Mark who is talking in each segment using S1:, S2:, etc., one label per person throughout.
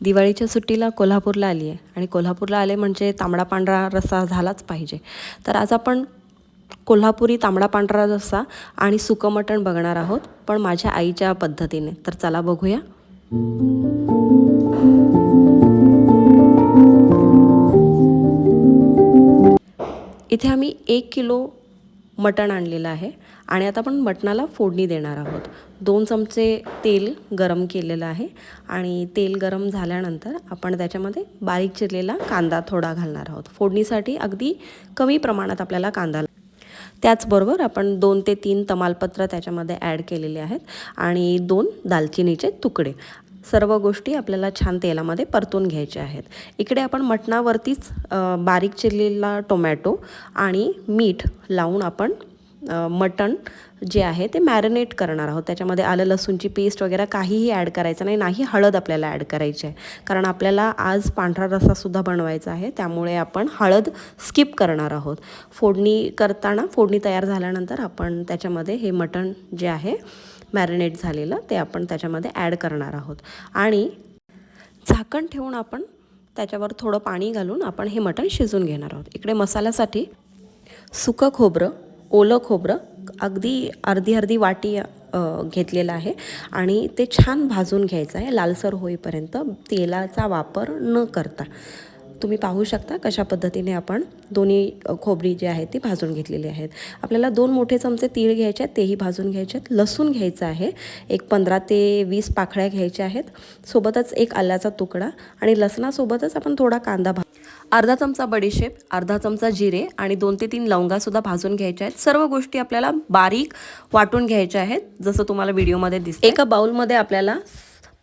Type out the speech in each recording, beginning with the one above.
S1: दिवाळीच्या सुट्टीला कोल्हापूरला आली आहे. आणि कोल्हापूरला आले म्हणजे तांबडा पांढरा रस्सा झालाच पाहिजे. तर आज आपण कोल्हापुरी तांबडा पांढरा रस्सा आणि सुकं मटण बघणार आहोत. पण माझ्या आईच्या पद्धतीने. तर चला बघूया. इथे आम्ही एक किलो मटण आणलेलं आहे. आणि आता आपण मटणाला फोडणी देणार आहोत. दोन चमचे तेल गरम केलेलं आहे आणि तेल गरम झाल्यानंतर आपण त्याच्यामध्ये बारीक चिरलेला कांदा थोडा घालणार आहोत. फोडणीसाठी अगदी कमी प्रमाणात आपल्याला कांदा त्याचबरोबर आपण दोन ते तीन तमालपत्र त्याच्यामध्ये ॲड केलेले आहेत आणि दोन दालचिनीचे तुकडे. सर्व गोष्टी आपल्याला छान तेलामध्ये परतून घ्यायच्या आहेत. इकडे आपण मटणावरतीच बारीक चिरलेला टोमॅटो आणि मीठ लावून आपण मटण जे आहे ते मॅरिनेट करणार आहोत. त्याच्यामध्ये आलं लसूणची पेस्ट वगैरे काहीही ॲड करायचं नाही नाही हळद आपल्याला ॲड करायची आहे. कारण आपल्याला आज पांढरा रस्सासुद्धा बनवायचा आहे त्यामुळे आपण हळद स्किप करणार आहोत. फोडणी करताना फोडणी तयार झाल्यानंतर आपण त्याच्यामध्ये हे मटण जे आहे मॅरिनेट झालेलं ते आपण त्याच्यामध्ये ॲड करणार आहोत. आणि झाकण ठेवून आपण त्याच्यावर थोडं पाणी घालून आपण हे मटण शिजून घेणार आहोत. इकडे मसाल्यासाठी सुकं खोबरं ओलं खोबरं अगदी अर्धी अर्धी वाटी घेतलेलं आहे आणि ते छान भाजून घ्यायचं आहे. लालसर होईपर्यंत तेलाचा वापर न करता. तुम्ही पाहू शकता कशा पद्धतीने आपण दोन्ही खोबरी जी आहे ती भाजून घेतलेली आहेत. आपल्याला दोन मोठे चमचे तीळ घ्यायचे आहेत तेही भाजून घ्यायचे आहेत. लसूण घ्यायचं आहे एक पंधरा ते वीस पाकळ्या घ्यायच्या आहेत. सोबतच एक आल्याचा तुकडा आणि लसणासोबतच आपण थोडा कांदा भा अर्धा चमचा बडीशेप अर्धा चमचा जिरे आणि दोन ते तीन लवंगासुद्धा भाजून घ्यायच्या आहेत. सर्व गोष्टी आपल्याला बारीक वाटून घ्यायच्या आहेत जसं तुम्हाला व्हिडिओमध्ये दिसतं एका बाउलमध्ये आपल्याला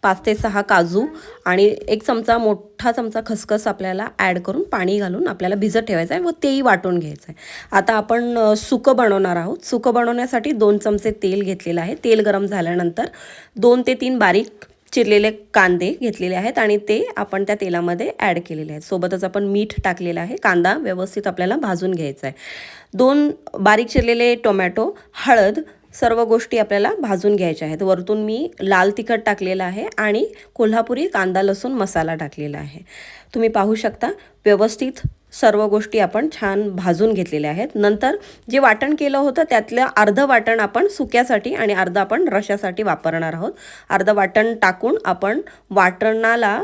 S1: पाच ते सहा काजू आणि एक चमचा मोठा चमचा खसखस आपल्याला ॲड करून पाणी घालून आपल्याला भिजत ठेवायचं आहे व तेही वाटून घ्यायचं आहे. आता आपण सुकं बनवणार आहोत. सुकं बनवण्यासाठी दोन चमचे तेल घेतलेलं आहे. तेल गरम झाल्यानंतर दोन ते तीन बारीक चिरलेले कांदे घेतलेले आहेत आणि ते आपण त्या तेलामध्ये ॲड केलेले आहेत. सोबतच आपण मीठ टाकलेलं आहे. कांदा व्यवस्थित आपल्याला भाजून घ्यायचा आहे. दोन बारीक चिरलेले टोमॅटो हळद सर्व गोष्टी आपल्याला भाजून घ्यायच्या आहेत. वरतून मी लाल तिखट टाकलेलं आहे आणि कोल्हापुरी कांदा लसूण मसाला टाकलेला आहे. तुम्ही पाहू शकता व्यवस्थित सर्व गोष्टी आपण छान भाजून घेतलेल्या आहेत. नंतर जे वाटण केलं होतं त्यातलं अर्धं वाटण आपण सुक्यासाठी आणि अर्धं आपण रशासाठी वापरणार आहोत. अर्धं वाटण टाकून आपण वाटणाला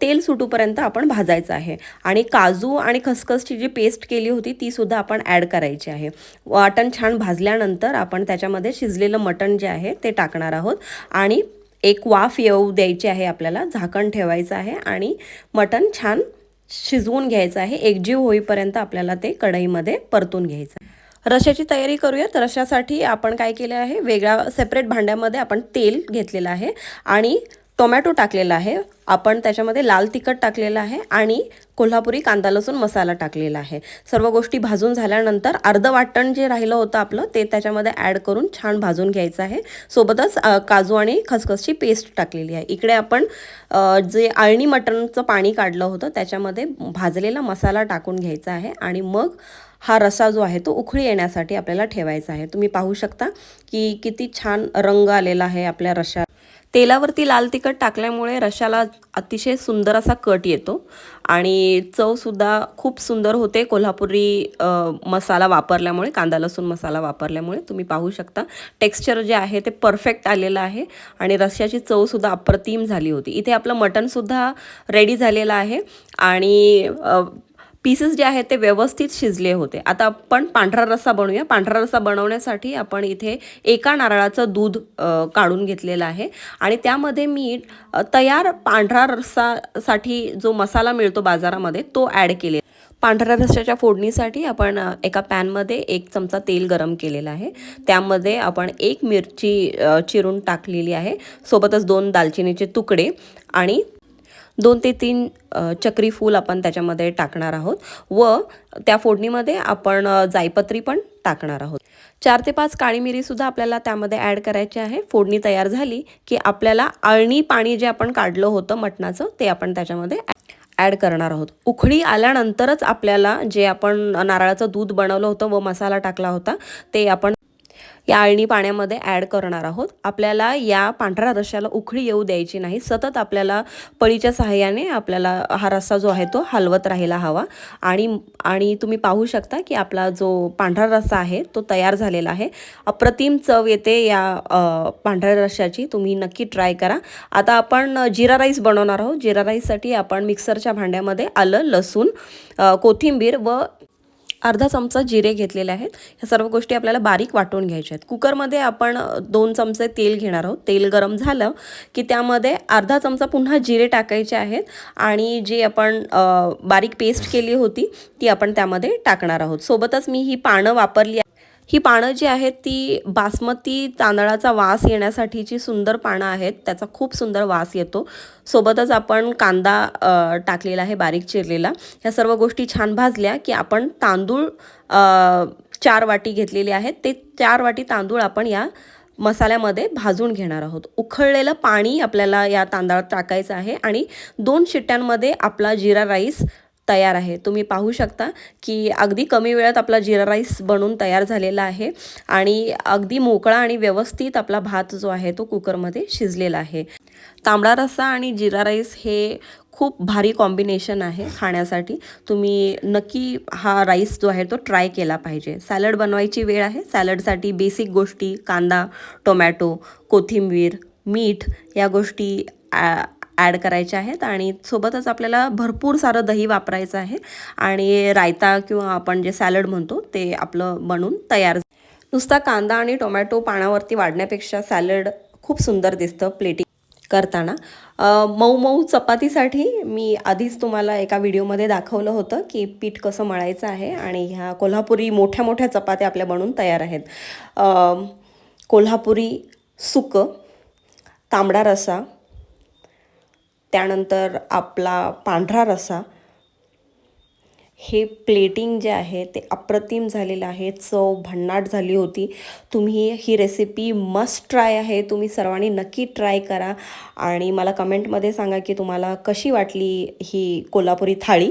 S1: तेल सुटूपर्यंत आपण भाजायचं आहे. आणि काजू आणि खसखसची जी पेस्ट केली होती ती सुद्धा आपण ॲड करायची आहे. वाटण छान भाजल्यानंतर आपण त्याच्यामध्ये शिजलेलं मटण जे आहे ते टाकणार आहोत. आणि एक वाफ येऊ द्यायची आहे आपल्याला झाकण ठेवायचं आहे आणि मटण छान शिजवून घ्यायचं आहे. एकजीव होईपर्यंत आपल्याला ते कढईमध्ये परतून घ्यायचं आहे. रशाची तयारी करूयात रशासाठी आपण काय केलं आहे? वेगळ्या सेपरेट भांड्यामध्ये आपण तेल घेतलेलं आहे. आणि टोमॅटो टाकलेला आहे. आपण त्याच्यामध्ये लाल तिखट टाकलेलं आहे आणि कोल्हापुरी कांदा लसूण मसाला टाकलेला आहे. सर्व गोष्टी भाजून झाल्यानंतर अर्ध वाटण जे राहिलं होतं आपलं ते त्याच्यामध्ये ॲड करून छान भाजून घ्यायचं आहे. सोबतच काजू आणि खसखसची पेस्ट टाकलेली आहे. इकडे आपण जे आळणी मटणचं पाणी काढलं होतं त्याच्यामध्ये भाजलेला मसाला टाकून घ्यायचा आहे आणि मग हा रसा जो आहे तो उखळी येण्यासाठी आपल्याला ठेवायचा आहे. तुम्ही पाहू शकता की किती छान रंग आलेला आहे आपल्या रशात तेलावरती लाल तिखट टाकल्यामुळे रशाला अतिशय सुंदर असा कट येतो आणि चवसुद्धा खूप सुंदर होते. कोल्हापुरी मसाला वापरल्यामुळे कांदा लसूण मसाला वापरल्यामुळे तुम्ही पाहू शकता. टेक्स्चर जे आहे ते परफेक्ट आलेलं आहे आणि रश्याची चवसुद्धा अप्रतिम झाली होती. इथे आपलं मटणसुद्धा रेडी झालेलं आहे आणि पीसेस जे आहेत ते व्यवस्थित शिजले होते. आता आपण पांढरा रस्सा बनवूया. पांढरा रस्सा बनवण्यासाठी आपण इथे एका नारळाचं दूध काढून घेतलेलं आहे. आणि त्यामध्ये मी तयार पांढरा रस्सासाठी जो मसाला मिळतो बाजारामध्ये तो ॲड केले पांढऱ्या रस्स्याच्या फोडणीसाठी आपण एका पॅनमध्ये एक चमचा तेल गरम केलेलं आहे. त्यामध्ये आपण एक मिरची चिरून टाकलेली आहे. सोबतच दोन दालचिनीचे तुकडे आणि दोन ते तीन चक्री फूल आपण त्याच्यामध्ये टाकणार आहोत व त्या फोडणीमध्ये आपण जायपत्री पण टाकणार आहोत. चार ते पाच काळी मिरीसुद्धा आपल्याला त्यामध्ये ॲड करायची आहे. फोडणी तयार झाली की आपल्याला अळणी पाणी जे आपण काढलं होतं मटणाचं ते आपण त्याच्यामध्ये ॲड करणार आहोत. उखळी आल्यानंतरच आपल्याला जे आपण नारळाचं दूध बनवलं होतं व मसाला टाकला होता ते आपण या अळणी पाण्यामध्ये ॲड करणार आहोत. आपल्याला या पांढऱ्या रश्याला उखळी येऊ द्यायची नाही. सतत आपल्याला पळीच्या सहाय्याने आपल्याला हा रस्सा जो आहे तो हलवत राहायला हवा. आणि आणि तुम्ही पाहू शकता की आपला जो पांढरा रस्सा आहे तो तयार झालेला आहे. अप्रतिम चव येते या पांढऱ्या रश्श्याची तुम्ही नक्की ट्राय करा. आता आपण जिरा राईस बनवणार आहोत. जिरा राईससाठी आपण मिक्सरच्या भांड्यामध्ये आलं लसूण कोथिंबीर व अर्धा चमचा जिरे घेतलेले आहेत. ह्या सर्व गोष्टी आपल्याला बारीक वाटून घ्यायच्या आहेत. कुकरमध्ये आपण दोन चमचे तेल घेणार आहोत. तेल गरम झालं की त्यामध्ये अर्धा चमचा पुन्हा जिरे टाकायचे आहेत आणि जी आपण बारीक पेस्ट केली होती ती आपण त्यामध्ये टाकणार आहोत. सोबतच मी ही पानं वापरली ही पानं जी आहेत ती बासमती तांदळाचा वास येण्यासाठीची सुंदर पानं आहेत. त्याचा खूप सुंदर वास येतो. सोबतच आपण कांदा टाकलेला आहे बारीक चिरलेला. ह्या सर्व गोष्टी छान भाजल्या की आपण तांदूळ चार वाटी घेतलेले आहेत. ते चार वाटी तांदूळ आपण या मसाल्यामध्ये भाजून घेणार आहोत. उखळलेलं पाणी आपल्याला या तांदळात टाकायचं आहे आणि दोन शिट्ट्यांमध्ये आपला जिरा राईस तयार आहे. तुम्ही पाहू शकता की अगदी कमी वेळात आपला जिरा राईस बनून तयार झालेला आहे आणि अगदी मोकळा आणि व्यवस्थित आपला भात जो आहे तो कुकरमध्ये शिजलेला आहे. तांबडा रस्सा आणि जिरा राईस हे खूप भारी कॉम्बिनेशन आहे खाण्यासाठी. तुम्ही नक्की हा राईस जो आहे तो ट्राय केला पाहिजे. सॅलड बनवायची वेळ आहे. सॅलडसाठी बेसिक गोष्टी कांदा टोमॅटो कोथिंबीर मीठ या गोष्टी ॲड करायच्या आहेत आणि सोबतच आपल्याला भरपूर सारं दही वापरायचं आहे आणि रायता किंवा आपण जे सॅलड म्हणतो ते आपलं बनून तयार नुसता कांदा आणि टोमॅटो पाण्यावरती वाढण्यापेक्षा सॅलड खूप सुंदर दिसतं प्लेटिंग करताना. मऊ मऊ चपातीसाठी मी आधीच तुम्हाला एका व्हिडिओमध्ये दाखवलं होतं की पीठ कसं मळायचं आहे आणि ह्या कोल्हापुरी मोठ्या मोठ्या चपात्या आपल्या बनून तयार आहेत. कोल्हापुरी सुकं तांबडा रसा त्यानंतर आपला पांढरा रसा हे प्लेटिंग जे आहे ते अप्रतिम झालेलं आहे. चव भन्नाट झाली होती. तुम्ही ही रेसिपी मस्ट ट्राय आहे. तुम्ही सर्वांनी नक्की ट्राय करा आणि मला कमेंटमध्ये सांगा की तुम्हाला कशी वाटली ही कोल्हापुरी थाळी.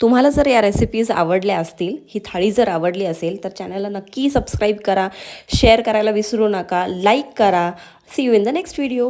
S1: तुम्हाला जर या रेसिपीज आवडल्या असतील ही थाळी जर आवडली असेल तर चॅनलला नक्की सबस्क्राईब करा. शेअर करायला विसरू नका. लाईक करा. See you in the next video